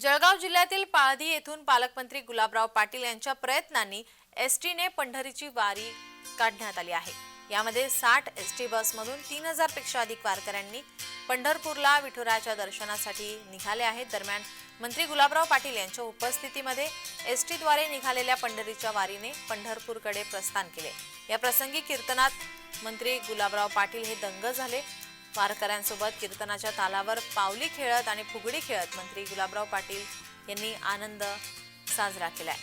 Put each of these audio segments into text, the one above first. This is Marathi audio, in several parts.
जळगाव जिल्ह्यातील पाळधी येथून पालकमंत्री गुलाबराव पाटील यांच्या प्रयत्नांनी एस टीने पंढरीची वारी काढण्यात आली आहे. यामध्ये साठ एस टी बसमधून तीन हजारपेक्षा अधिक वारकऱ्यांनी पंढरपूरला विठुरायाच्या दर्शनासाठी निघाले आहेत. दरम्यान मंत्री गुलाबराव पाटील यांच्या उपस्थितीमध्ये एस टीद्वारे निघालेल्या पंढरीच्या वारीने पंढरपूरकडे प्रस्थान केले. या प्रसंगी कीर्तनात मंत्री गुलाबराव पाटील हे दंग झाले. वारकऱ्यांसोबत कीर्तनाच्या तालावर पावली खेळत आणि फुगडी खेळत मंत्री गुलाबराव पाटील यांनी आनंद साजरा केलाय.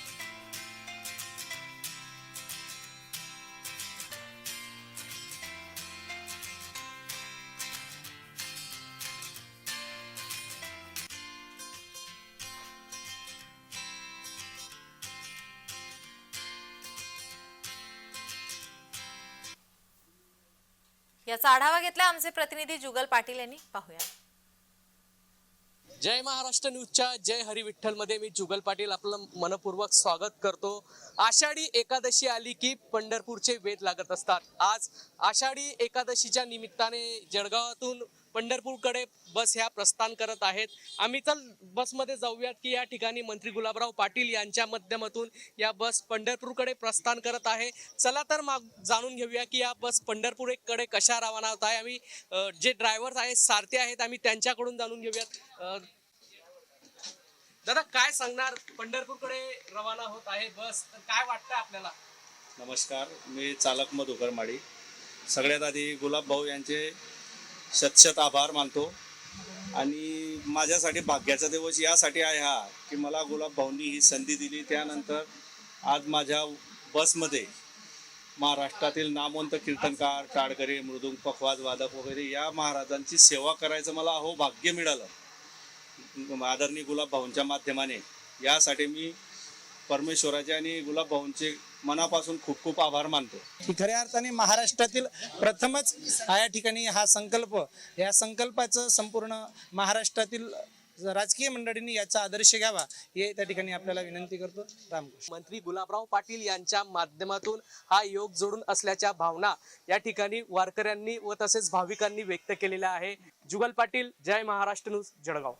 याचा आढावा घेतला आमचे प्रतिनिधी जुगल पाटील यांनी. पाहूया. जय महाराष्ट्र न्यूजच्या जय हरी विठ्ठलमध्ये मी जुगल पाटील आपलं मनपूर्वक स्वागत करतो. आषाढी एकादशी आली की पंढरपूरचे वेध लागत असतात. आज आषाढी एकादशीच्या निमित्ताने जळगावातून पंढरपूरकडे बस ह्या प्रस्थान करत आहेत. आम्ही तर बसमध्ये जाऊयात की या ठिकाणी मंत्री गुलाबराव पाटील यांच्या माध्यमातून या बस पंढरपूरकडे प्रस्थान करत आहे. चला तर मग जाणून घेऊया की या बस पंढरपूरकडे कशा रवाना होत आहे. आम्ही जे ड्रायव्हर आहेत सारथे आहेत आम्ही त्यांच्याकडून जाणून घेऊयात. दादा काय सांगणार? पंढरपूरकडे रवाना होत आहे बस. तर काय वाटतं आपल्याला? नमस्कार मी चालक मधुकर माडी सगळ्यात आधी गुलाब भाऊ यांचे शतशत आभार मानतो. आणि माझ्यासाठी भाग्याचा दिवस यासाठी आहे हा की मला गुलाब भाऊंनी ही संधी दिली. त्यानंतर आज माझ्या बसमध्ये महाराष्ट्रातील नामवंत कीर्तनकार टाळकरी मृदुंग पखवाज वादक वगैरे या महाराजांची सेवा करायचं मला अहो भाग्य मिळालं. आदरणीय गुलाब भाऊंच्या माध्यमाने. यासाठी मी परमेश्वराचे आणि गुलाब भाऊंचे मनापासून खूप खूप आभार मानतो. खऱ्या अर्थाने महाराष्ट्रातील प्रथमच या ठिकाणी हा संकल्प या संकल्पाचं संपूर्ण महाराष्ट्रातील राजकीय मंडळींनी याचा आदर्श घ्यावा हे त्या ठिकाणी आपल्याला विनंती करतो. रामकृष्ण. मंत्री गुलाबराव पाटील यांच्या माध्यमातून हा योग जोडून असल्याच्या भावना या ठिकाणी वारकऱ्यांनी व तसेच भाविकांनी व्यक्त केलेल्या आहे. जुगल पाटील जय महाराष्ट्र न्यूज जळगाव.